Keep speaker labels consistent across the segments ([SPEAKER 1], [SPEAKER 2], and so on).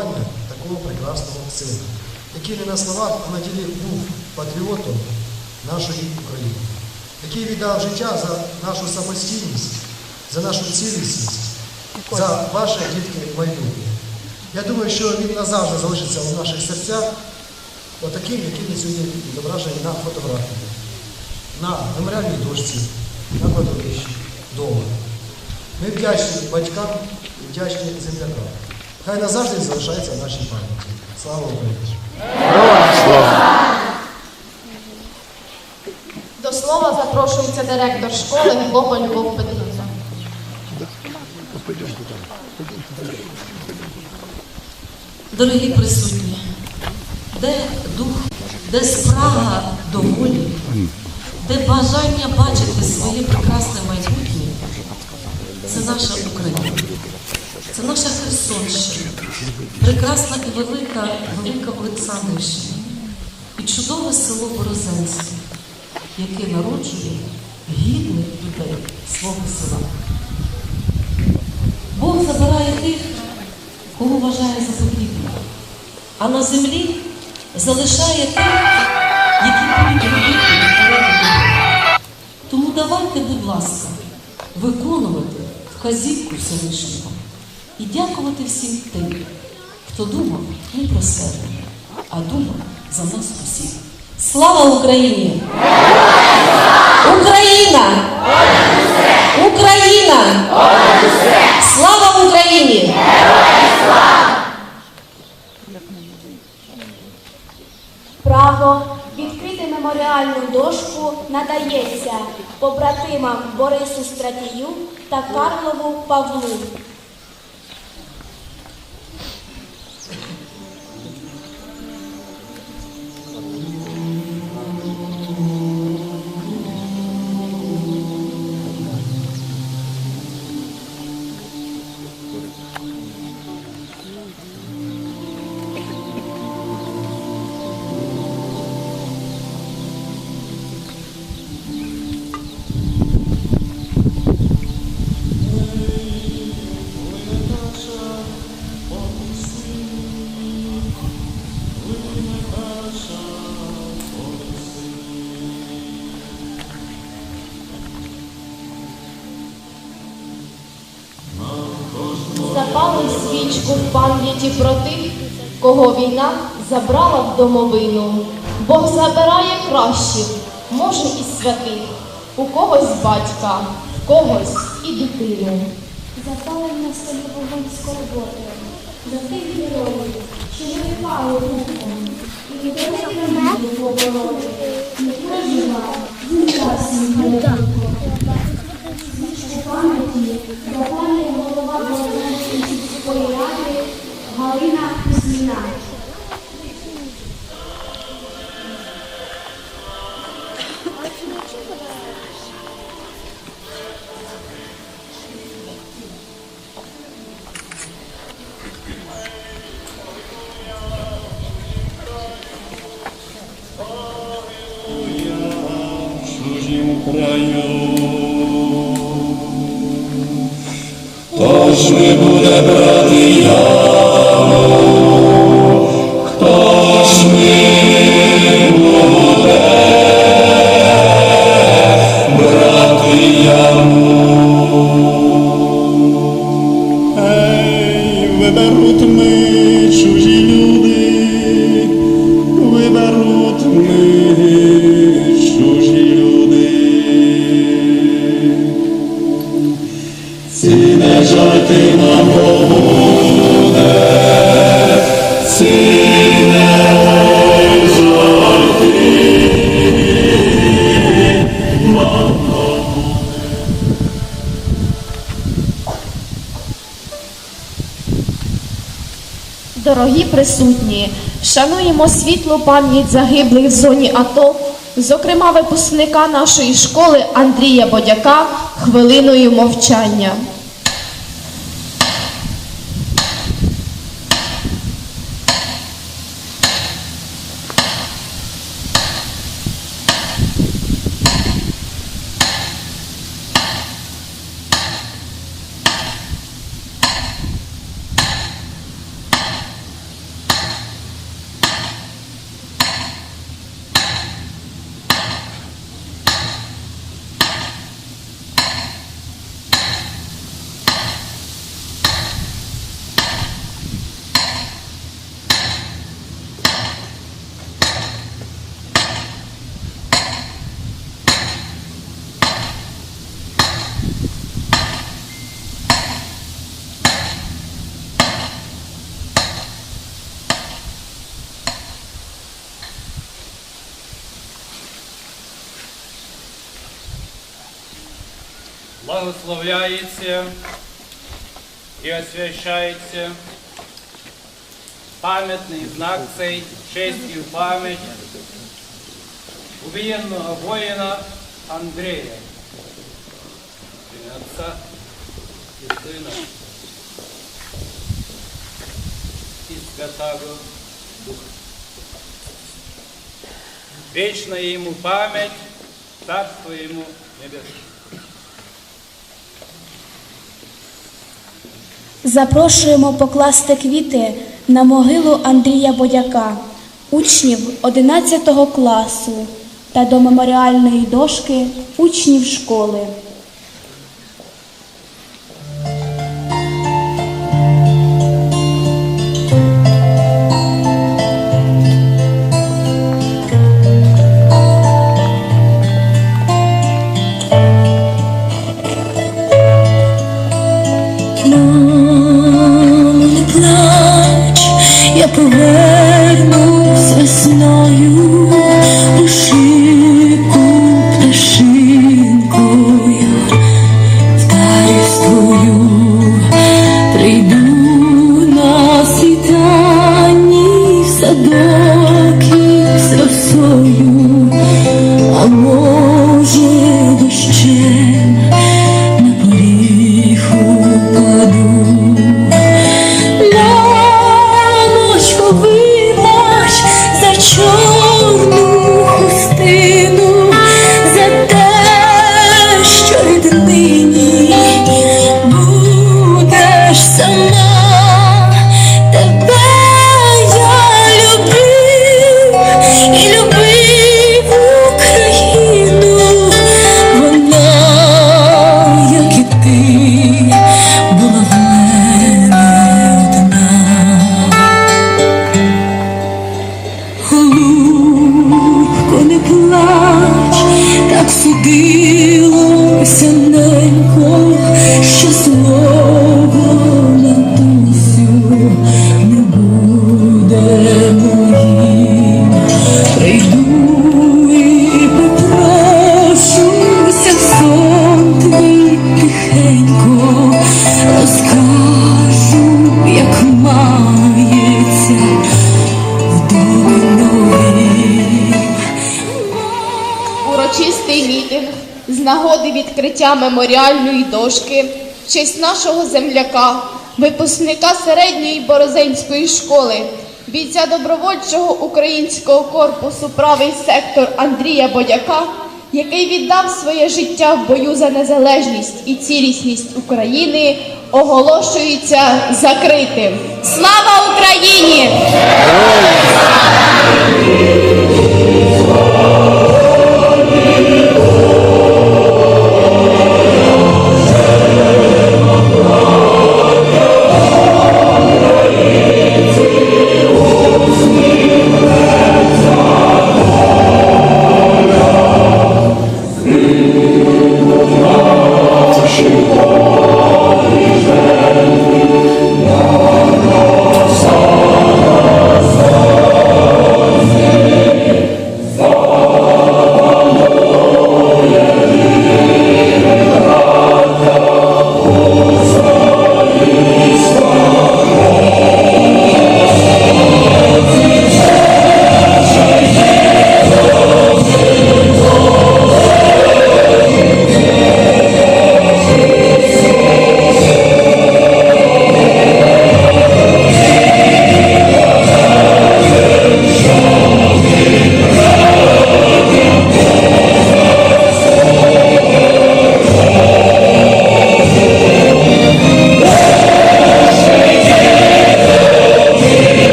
[SPEAKER 1] такого прекрасного сина, який не на словах, а на ділі був патріотом нашої України, який віддав життя за нашу самостійність, за нашу цілісність, за ваше дітки майбутнє. Я думаю, що він назавжди залишиться у наших серцях отаким, який він сьогодні відображений на фотографії, на меморіальній дошці, на кладовищі, вдома. Ми вдячні батькам і вдячні землякам. Хай назавжди залишається в нашій пам'яті. Слава Україні!
[SPEAKER 2] До слова запрошується директор школи Глоба Любов Петрівна.
[SPEAKER 3] Дорогі присутні, де дух, де спрага до волі, де бажання бачити своє прекрасне майбутнє, це наша Україна, це наша Херсонщина, прекрасна і велика, велика Олександрівщина і чудове село Борозенське, яке народжує гідних людей свого села. Бог забирає тих, кого вважає за потрібне, а на землі залишає тих, які будуть. Тому давайте, будь ласка, виконувати вказівку Всевишнього і дякувати всім тим, хто думав не про себе, а думав за нас усіх. Слава Україні! Україна! Україна! Слава Україні!
[SPEAKER 4] Право відкрити меморіальну дошку надається побратимам Борису Стратію та Карлову Павлу. Запали свічку в пам'яті про тих, кого війна забрала в домовину. Бог забирає кращих, може і святих, у когось батька, в когось і дитину.
[SPEAKER 5] Запалив на столі вогонь скорботи, за тих героїв, що не впали духом, і не дали кремені побороти, не прожила зінчасним передухом. Свічку пам'яті запалює голова Володимирської сільської ради Галина Кузьміна.
[SPEAKER 6] Lord.
[SPEAKER 4] Дорогі присутні, шануємо світлу пам'ять загиблих в зоні АТО, зокрема випускника нашої школи Андрія Бодяка хвилиною мовчання.
[SPEAKER 7] Благословляється і освящається пам'ятний знак цей, честь і пам'ять убієнного воїна ім'я Отця і Сина і Святого Духа. Вічна йому пам'ять, царство йому небесне.
[SPEAKER 5] Запрошуємо покласти квіти на могилу Андрія Бодяка, учнів 11 класу та до меморіальної дошки учнів школи.
[SPEAKER 8] Голубко, не плач, так судилося
[SPEAKER 4] відкриття меморіальної дошки в честь нашого земляка, випускника середньої Борозенської школи, бійця добровольчого українського корпусу правий сектор Андрія Бодяка, який віддав своє життя в бою за незалежність і цілісність України, оголошується закритим. Слава Україні!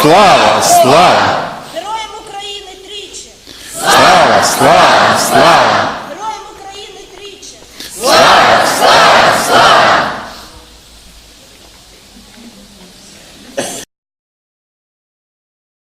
[SPEAKER 9] Слава, слава!
[SPEAKER 10] Героям України тричі!
[SPEAKER 9] Слава, слава,
[SPEAKER 3] слава!